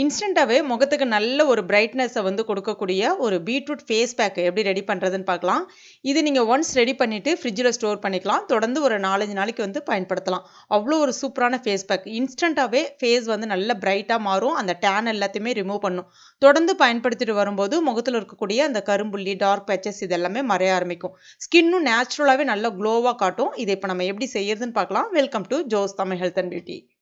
இன்ஸ்டண்ட்டாகவே முகத்துக்கு நல்ல ஒரு பிரைட்னஸை வந்து கொடுக்கக்கூடிய ஒரு பீட்ரூட் ஃபேஸ் பேக் எப்படி ரெடி பண்ணுறதுன்னு பார்க்கலாம். இது நீங்கள் ஒன்ஸ் ரெடி பண்ணிவிட்டு ஃப்ரிட்ஜில் ஸ்டோர் பண்ணிக்கலாம். தொடர்ந்து ஒரு நாலஞ்சு நாளைக்கு வந்து பயன்படுத்தலாம். அவ்வளோ ஒரு சூப்பரான ஃபேஸ் பேக் இன்ஸ்டண்ட்டாகவே ஃபேஸ் வந்து நல்ல பிரைட்டாக மாறும். அந்த டேன் எல்லாத்தையுமே ரிமூவ் பண்ணும். தொடர்ந்து பயன்படுத்திட்டு வரும்போது முகத்தில் இருக்கக்கூடிய அந்த கரும்புள்ளி டார்க் பேச்சஸ் இது எல்லாமே மறைய ஆரம்பிக்கும். ஸ்கின்னும் நேச்சுரலாகவே நல்ல க்ளோவாக காட்டும். இதை இப்போ நம்ம எப்படி செய்யறதுன்னு பார்க்கலாம். Welcome to Jos Tamil health and beauty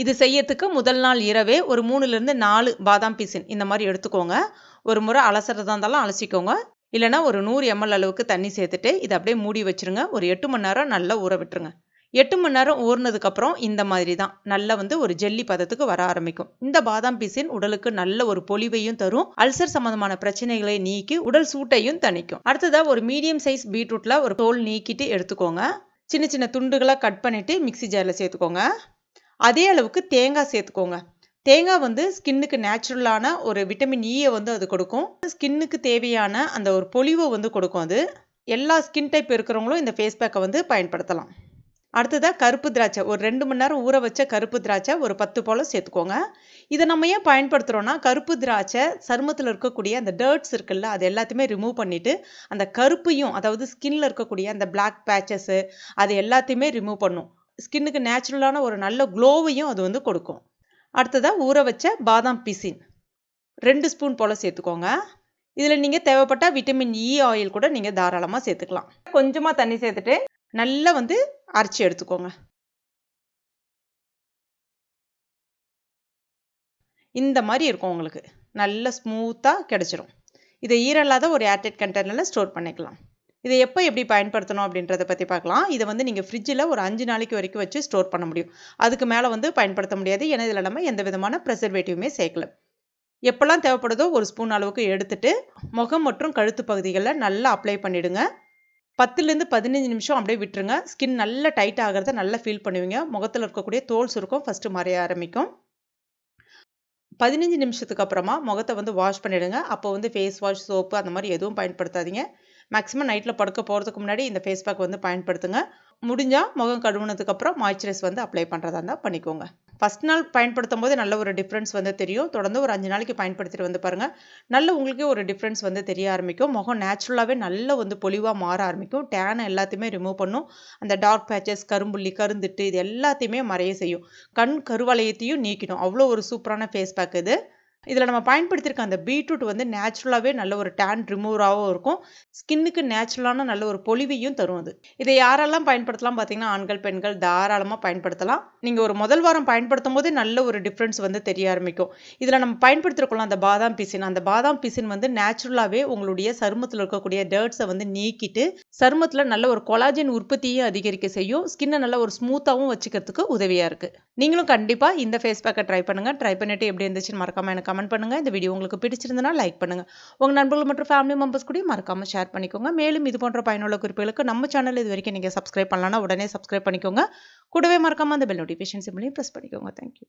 இது செய்யறதுக்கு முதல் நாள் இரவே ஒரு மூணுலேருந்து நாலு பாதாம் பீசின் இந்த மாதிரி எடுத்துக்கோங்க. ஒரு முறை அலசுறதா இருந்தாலும் அலசிக்கோங்க. இல்லைனா ஒரு நூறு எம்எல் அளவுக்கு தண்ணி சேர்த்துட்டு இதை அப்படியே மூடி வச்சுருங்க. ஒரு எட்டு மணி நேரம் நல்லா ஊற விட்டுருங்க. எட்டு மணி நேரம் ஊறினதுக்கப்புறம் இந்த மாதிரி தான். நல்லா வந்து ஒரு ஜெல்லி பதத்துக்கு வர ஆரம்பிக்கும். இந்த பாதாம் பீசின் உடலுக்கு நல்ல ஒரு பொலிவையும் தரும். அல்சர் சம்மந்தமான பிரச்சனைகளை நீக்கி உடல் சூட்டையும் தணிக்கும். அடுத்ததாக ஒரு மீடியம் சைஸ் பீட்ரூட்டில் ஒரு தோல் நீக்கிட்டு எடுத்துக்கோங்க. சின்ன சின்ன துண்டுகளாக கட் பண்ணிவிட்டு மிக்சி ஜாரில் சேர்த்துக்கோங்க. அதே அளவுக்கு தேங்காய் சேர்த்துக்கோங்க. தேங்காய் வந்து ஸ்கின்னுக்கு நேச்சுரலான ஒரு விட்டமின் ஈயை வந்து அது கொடுக்கும். ஸ்கின்னுக்கு தேவையான அந்த ஒரு பொலிவை வந்து கொடுக்கும் அது. எல்லா ஸ்கின் டைப் இருக்கிறவங்களும் இந்த ஃபேஸ் பேக்கை வந்து பயன்படுத்தலாம். அடுத்ததாக கருப்பு திராட்சை. ஒரு ரெண்டு மணி நேரம் ஊற வச்ச கருப்பு திராட்சை ஒரு பத்து போல் சேர்த்துக்கோங்க. இதை நம்ம ஏன் பயன்படுத்துகிறோன்னா கருப்பு திராட்சை சருமத்தில் இருக்கக்கூடிய அந்த டர்ட்ஸ் இருக்குல்ல அது எல்லாத்தையுமே ரிமூவ் பண்ணிவிட்டு அந்த கருப்பையும் அதாவது ஸ்கின்னில் இருக்கக்கூடிய அந்த பிளாக் பேச்சஸ்ஸு அது எல்லாத்தையுமே ரிமூவ் பண்ணும். ஸ்கின்னுக்கு நேச்சுரலான ஒரு நல்ல க்ளோவையும் அது வந்து கொடுக்கும். அடுத்ததாக ஊற வச்ச பாதாம் பிசின். ரெண்டு ஸ்பூன் போல் சேர்த்துக்கோங்க. இதில் நீங்கள் தேவைப்பட்டால் விட்டமின் e இ ஆயில் கூட நீங்கள் தாராளமாக சேர்த்துக்கலாம். கொஞ்சமாக தண்ணி சேர்த்துட்டு நல்லா வந்து அரைச்சி எடுத்துக்கோங்க. இந்த மாதிரி இருக்கும் உங்களுக்கு. நல்ல ஸ்மூத்தாக கிடச்சிரும். இதை ஈரல்லாத ஒரு ஏர்டெட் கண்டெய்னரில் ஸ்டோர் பண்ணிக்கலாம். இதை எப்போ எப்படி பயன்படுத்தணும் அப்படின்றத பற்றி பார்க்கலாம். இதை வந்து நீங்கள் ஃப்ரிட்ஜில் ஒரு அஞ்சு நாளைக்கு வரைக்கும் வச்சு ஸ்டோர் பண்ண முடியும். அதுக்கு மேலே வந்து பயன்படுத்த முடியாது. ஏன்னா இதில் நம்ம எந்த விதமான ப்ரெசர்வேட்டிவுமே சேர்க்கல. எப்போல்லாம் தேவைப்படுதோ ஒரு ஸ்பூன் அளவுக்கு எடுத்துட்டு முகம் மற்றும் கழுத்து பகுதிகளில் நல்லா அப்ளை பண்ணிவிடுங்க பத்துலேருந்து பதினஞ்சு நிமிஷம் அப்படியே விட்டுருங்க. ஸ்கின் நல்லா டைட் ஆகிறத நல்லா ஃபீல் பண்ணுவீங்க. முகத்தில் இருக்கக்கூடிய தோல் சுருக்கம் ஃபஸ்ட்டு மறைய ஆரம்பிக்கும். பதினஞ்சு நிமிஷத்துக்கு அப்புறமா முகத்தை வந்து வாஷ் பண்ணிவிடுங்க அப்போ வந்து ஃபேஸ் வாஷ் சோப்பு அந்த மாதிரி எதுவும் பயன்படுத்தாதீங்க. மேக்ஸிமம் நைட்டில் படுக்க போகிறதுக்கு முன்னாடி இந்த ஃபேஸ் பேக் வந்து பயன்படுத்துங்க. முடிஞ்சால் முகம் கழுவுனதுக்கப்புறம் மாய்ச்சரைஸ் வந்து அப்ளை பண்ணுறதா இருந்தால் பண்ணிக்கோங்க. ஃபஸ்ட் நாள் பயன்படுத்தும் போது நல்ல ஒரு டிஃப்ரென்ஸ் வந்து தெரியும். தொடர்ந்து ஒரு அஞ்சு நாளைக்கு பயன்படுத்திட்டு வந்து பாருங்கள் நல்ல உங்களுக்கே ஒரு டிஃப்ரென்ஸ் வந்து தெரிய ஆரம்பிக்கும். முகம் நேச்சுரலாகவே நல்ல வந்து பொலிவாக மாற ஆரம்பிக்கும். டேனை எல்லாத்தையுமே ரிமூவ் பண்ணும். அந்த டார்க் பேச்சஸ் கரும்புள்ளி கருந்துட்டு இது எல்லாத்தையுமே மறைய செய்யும். கண் கருவளையத்தையும் நீக்கிடும். அவ்வளோ ஒரு சூப்பரான ஃபேஸ் பேக் இது. இதில் நம்ம பயன்படுத்தியிருக்க அந்த பீட்ரூட் வந்து நேச்சுரலாகவே நல்ல ஒரு டேன் ரிமூவராகவும் இருக்கும். ஸ்கின்னுக்கு நேச்சுரலான நல்ல ஒரு பொலிவையும் தரும் அது. இதை யாரெல்லாம் பயன்படுத்தலாம் பார்த்தீங்கன்னா ஆண்கள் பெண்கள் தாராளமாக பயன்படுத்தலாம். நீங்கள் ஒரு முதல் வாரம் பயன்படுத்தும் போது நல்ல ஒரு டிஃப்ரென்ஸ் வந்து தெரிய ஆரம்பிக்கும். இதில் நம்ம பயன்படுத்திருக்கலாம் அந்த பாதாம் பிசின். அந்த பாதாம் பிசின் வந்து நேச்சுரலாகவே உங்களுடைய சருமத்தில் இருக்கக்கூடிய டர்ட்ஸை வந்து நீக்கிட்டு சருமத்தில் நல்ல ஒரு கொலாஜின் உற்பத்தியை அதிகரிக்க செய்யும். ஸ்கின்னை நல்ல ஒரு ஸ்மூத்தாகவும் வச்சுக்கிறதுக்கு உதவியாக இருக்குது நீங்களும் கண்டிப்பாக இந்த ஃபேஸ் பேக்கை ட்ரை பண்ணுங்கள் ட்ரை பண்ணிவிட்டு எப்படி இருந்துச்சுன்னு மறக்காமல் எனக்கு கமெண்ட் பண்ணுங்கள் இந்த வீடியோ உங்களுக்கு பிடிச்சிருந்தனா லைக் பண்ணுங்கள் உங்கள் நண்பர்கள் மற்றும் ஃபேமிலி மெம்பர்ஸ் கூட மறக்காமல் ஷேர் பண்ணிக்கோங்க. மேலும் இது போன்ற பயனுள்ள குறிப்புகளுக்கு நம்ம சேனல் இது வரைக்கும் நீங்கள் சப்ஸ்கிரைப் பண்ணலாம்னா உடனே சப்ஸ்கிரைப் பண்ணிக்கோங்க. கூடவே மறக்காமல் அந்த பெல் நோட்டிஃபிகேஷன் சிம்லையும் ப்ரெஸ் பண்ணிக்கோங்க. Thank you